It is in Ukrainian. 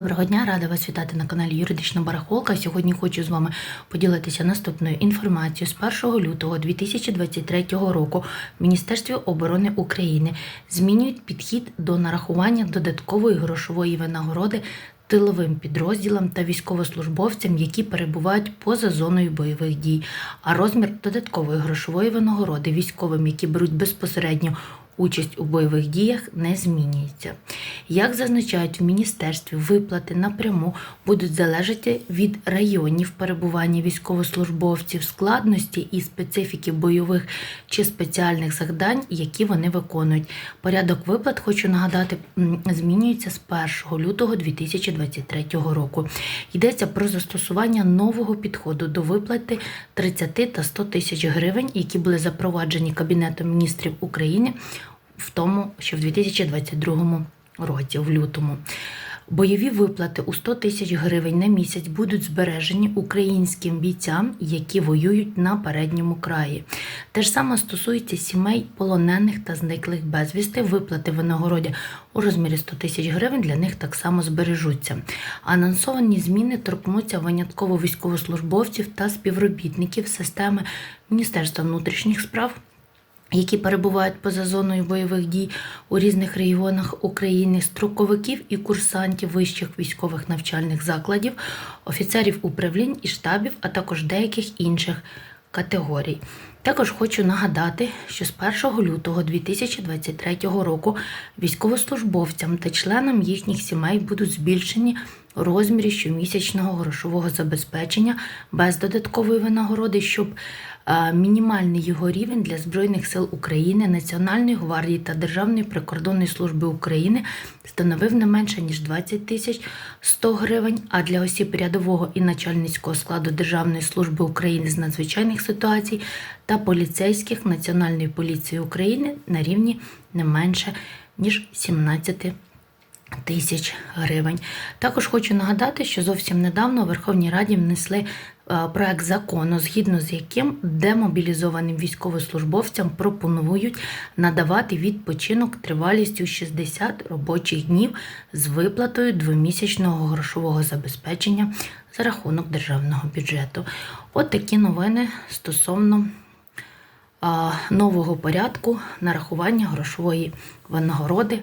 Доброго дня, рада вас вітати на каналі Юридична Барахолка. Сьогодні хочу з вами поділитися наступною інформацією. З 1 лютого 2023 року в Міністерстві оборони України змінюють підхід до нарахування додаткової грошової винагороди тиловим підрозділам та військовослужбовцям, які перебувають поза зоною бойових дій. А розмір додаткової грошової винагороди військовим, які беруть безпосередньо участь у бойових діях не змінюється. Як зазначають в міністерстві, виплати напряму будуть залежати від районів перебування військовослужбовців, складності і специфіки бойових чи спеціальних завдань, які вони виконують. Порядок виплат, хочу нагадати, змінюється з 1 лютого 2023 року. Йдеться про застосування нового підходу до виплати 30 та 100 тисяч гривень, які були запроваджені Кабінетом міністрів України в тому, що в 2022 році, в лютому. Бойові виплати у 100 тисяч гривень на місяць будуть збережені українським бійцям, які воюють на передньому краї. Те ж саме стосується сімей полонених та зниклих безвісти. Виплати винагороді у розмірі 100 тисяч гривень для них так само збережуться. Анонсовані зміни торкнуться винятково військовослужбовців та співробітників системи Міністерства внутрішніх справ які перебувають поза зоною бойових дій у різних регіонах України, строковиків і курсантів вищих військових навчальних закладів, офіцерів управлінь і штабів, а також деяких інших категорій. Також хочу нагадати, що з 1 лютого 2023 року військовослужбовцям та членам їхніх сімей будуть збільшені розмірі щомісячного грошового забезпечення без додаткової винагороди, щоб мінімальний його рівень для Збройних сил України, Національної гвардії та Державної прикордонної служби України становив не менше ніж 20 тисяч 100 гривень, а для осіб рядового і начальницького складу Державної служби України з надзвичайних ситуацій та поліцейських Національної поліції України на рівні не менше ніж 17 тисяч гривень. Також хочу нагадати, що зовсім недавно у Верховній Раді внесли е, проект закону, згідно з яким демобілізованим військовослужбовцям пропонують надавати відпочинок тривалістю 60 робочих днів з виплатою двомісячного грошового забезпечення за рахунок державного бюджету. От такі новини стосовно нового порядку нарахування грошової винагороди